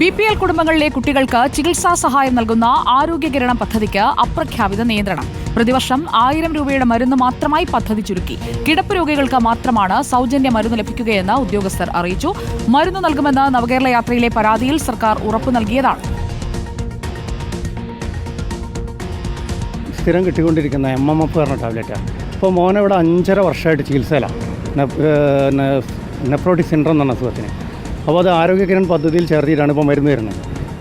B P L കുടുംബങ്ങളിലെ കുട്ടികൾക്ക് ചികിത്സാ സഹായം നൽകുന്ന ആരോഗ്യകിരണം പദ്ധതിക്ക് അപ്രഖ്യാപിത നിയന്ത്രണം. പ്രതിവർഷം ആയിരം രൂപയുടെ മരുന്ന് മാത്രമായി പദ്ധതി ചുരുക്കി. കിടപ്പ് രോഗികൾക്ക് മാത്രമാണ് സൗജന്യ മരുന്ന് ലഭിക്കുകയെന്ന് ഉദ്യോഗസ്ഥർ അറിയിച്ചു. മരുന്ന് നൽകുമെന്ന് നവകേരള യാത്രയിലെ പരാതിയിൽ സർക്കാർ ഉറപ്പു നൽകിയതാണ്. സ്ഥിരം കിട്ടിക്കൊണ്ടിരിക്കുന്ന എം എം എഫ് പറഞ്ഞ ടാബ്ലറ്റാണ് ഇപ്പോൾ മോനെ ഇവിടെ അഞ്ചര വർഷമായിട്ട് ചികിത്സയിലാണ് നെഫ്രോട്ടിക് സിൻഡ്രം എന്ന അസുഖത്തിന്. അപ്പോൾ അത് ആരോഗ്യകിരൺ പദ്ധതിയിൽ ചേർത്തിട്ടാണ് ഇപ്പോൾ മരുന്ന് തരുന്നത്.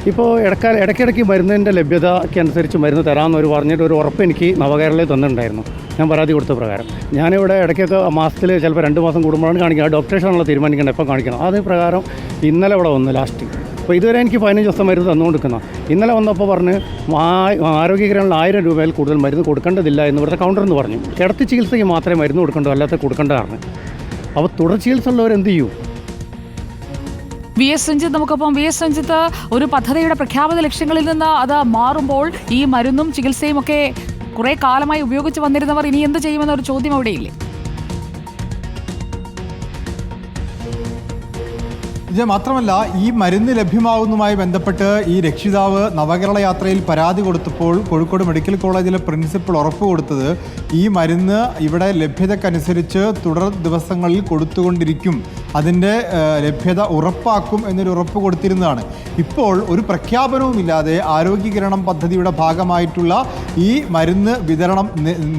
ഇപ്പോൾ ഇടക്കാല ഇടയ്ക്കിടയ്ക്ക് മരുന്നിന്റെ ലഭ്യതയ്ക്ക് അനുസരിച്ച് മരുന്ന് തരാമെന്നൊരു പറഞ്ഞിട്ട് ഒരു ഉറപ്പ് എനിക്ക് നവകേരളയിൽ തന്നിട്ടുണ്ടായിരുന്നു. ഞാൻ പരാതി കൊടുത്ത പ്രകാരം. ഞാനിവിടെ ഇടയ്ക്കൊക്കെ മാസത്തിൽ ചിലപ്പോൾ രണ്ട് മാസം കൂടുമ്പോഴാണ് കാണിക്കുക. ഡോക്ടേഴ്സാണല്ലോ തീരുമാനിക്കേണ്ടത് എപ്പോൾ കാണിക്കണം. അത് പ്രകാരം ഇന്നലെ ഇവിടെ വന്നു ലാസ്റ്റ്. അപ്പോൾ ഇതുവരെ എനിക്ക് പതിനഞ്ച് ദിവസം മരുന്ന് തന്നുകൊടുക്കുന്ന ഇന്നലെ വന്നപ്പോൾ പറഞ്ഞ് ആരോഗ്യകരമുള്ള ആയിരം രൂപയിൽ കൂടുതൽ മരുന്ന് കൊടുക്കേണ്ടതില്ല എന്ന് ഇവിടുത്തെ കൗണ്ടർ എന്ന് പറഞ്ഞു. കിടത്തി ചികിത്സയ്ക്ക് മാത്രമേ മരുന്ന് കൊടുക്കേണ്ടൂ അല്ലാത്ത കൊടുക്കേണ്ടതാണ്. അപ്പോൾ തുടർ ചികിത്സ ഉള്ളവരെന്ത് ചെയ്യും? വി എസ് രഞ്ജിത്ത് നമുക്കൊപ്പം വി എസ് രഞ്ജിത്ത് ഒരു പദ്ധതിയുടെ പ്രഖ്യാപിത ലക്ഷ്യങ്ങളിൽ നിന്ന് അത് മാറുമ്പോൾ ഈ മരുന്നും ചികിത്സയും ഒക്കെ കുറെ കാലമായി ഉപയോഗിച്ച് വന്നിരുന്നവർ ഇനി എന്ത് ചെയ്യുമെന്ന ഒരു ചോദ്യം അവിടെയില്ലേ? ഇത് മാത്രമല്ല ഈ മരുന്ന് ലഭ്യമാവുന്നതുമായി ബന്ധപ്പെട്ട് ഈ രക്ഷിതാവ് നവകേരള യാത്രയിൽ പരാതി കൊടുത്തപ്പോൾ കോഴിക്കോട് മെഡിക്കൽ കോളേജിലെ പ്രിൻസിപ്പൽ ഉറപ്പ് കൊടുത്തത് ഈ മരുന്ന് ഇവിടെ ലഭ്യതക്കനുസരിച്ച് തുടർ ദിവസങ്ങളിൽ കൊടുത്തുകൊണ്ടിരിക്കും. അതിന്റെ ലഭ്യത ഉറപ്പാക്കും എന്നൊരു ഉറപ്പ് കൊടുത്തിരുന്നതാണ്. ഇപ്പോൾ ഒരു പ്രഖ്യാപനവുമില്ലാതെ ആരോഗ്യകിരണം പദ്ധതിയുടെ ഭാഗമായിട്ടുള്ള ഈ മരുന്ന് വിതരണം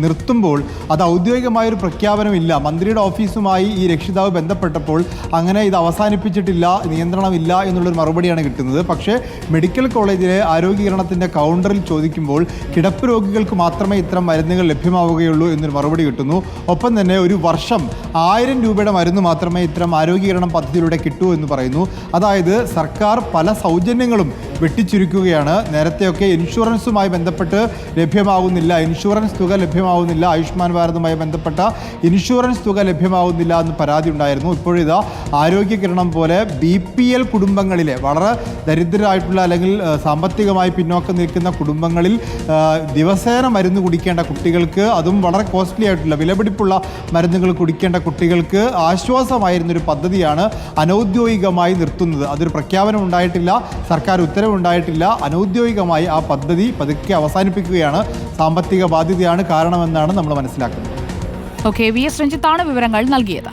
നിർത്തുമ്പോൾ അത് ഔദ്യോഗികമായൊരു പ്രഖ്യാപനമില്ല മന്ത്രിയുടെ ഓഫീസുമായി ഈ രക്ഷിതാവ് ബന്ധപ്പെട്ടപ്പോൾ അങ്ങനെ ഇത് അവസാനിപ്പിച്ചിട്ടില്ല നിയന്ത്രണമില്ല എന്നുള്ളൊരു മറുപടിയാണ് കിട്ടുന്നത്. പക്ഷേ മെഡിക്കൽ കോളേജിലെ ആരോഗ്യകിരണത്തിന്റെ കൗണ്ടറിൽ ചോദിക്കുമ്പോൾ കിടപ്പ് രോഗികൾക്ക് മാത്രമേ ഇത്തരം മരുന്നുകൾ ലഭ്യമാവുകയുള്ളൂ എന്നൊരു മറുപടി കിട്ടുന്നു. ഒപ്പം തന്നെ ഒരു വർഷം ആയിരം രൂപയുടെ മരുന്ന് മാത്രമേ ഇത്തരം ആരോഗ്യകിരണം പദ്ധതിയിലൂടെ കിട്ടൂ എന്ന് പറയുന്നു. അതായത് സർക്കാർ പല സൗജന്യങ്ങളും വെട്ടിച്ചുരുക്കുകയാണ്. നേരത്തെയൊക്കെ ഇൻഷുറൻസുമായി ബന്ധപ്പെട്ട് ലഭ്യമാകുന്നില്ല ഇൻഷുറൻസ് തുക ലഭ്യമാകുന്നില്ല ആയുഷ്മാൻ ഭാരതുമായി ബന്ധപ്പെട്ട ഇൻഷുറൻസ് തുക ലഭ്യമാകുന്നില്ല എന്ന് പരാതി ഉണ്ടായിരുന്നു. ഇപ്പോഴിതാ ആരോഗ്യ കിരണം പോലെ ബി പി എൽ കുടുംബങ്ങളിലെ വളരെ ദരിദ്രരായിട്ടുള്ള അല്ലെങ്കിൽ സാമ്പത്തികമായി പിന്നോക്കം നിൽക്കുന്ന കുടുംബങ്ങളിൽ ദിവസേന മരുന്ന് കുടിക്കേണ്ട കുട്ടികൾക്ക് അതും വളരെ കോസ്റ്റ്ലി ആയിട്ടുള്ള വിലപിടിപ്പുള്ള മരുന്നുകൾ കുടിക്കേണ്ട കുട്ടികൾക്ക് ആശ്വാസമായിരുന്നൊരു പദ്ധതിയാണ് അനൗദ്യോഗികമായി നിർത്തുന്നത്. അതൊരു പ്രഖ്യാപനം ഉണ്ടായിട്ടില്ല. സർക്കാർ ഉത്തരവുണ്ടായിട്ടില്ല അനൗദ്യോഗികമായി ആ പദ്ധതി പതുക്കെ അവസാനിപ്പിക്കുകയാണ്. സാമ്പത്തിക ബാധ്യതയാണ് കാരണമെന്നാണ് നമ്മൾ മനസ്സിലാക്കുന്നത്. ഓക്കെ വി എസ് രഞ്ജിത്താണ് വിവരങ്ങൾ നൽകിയത്.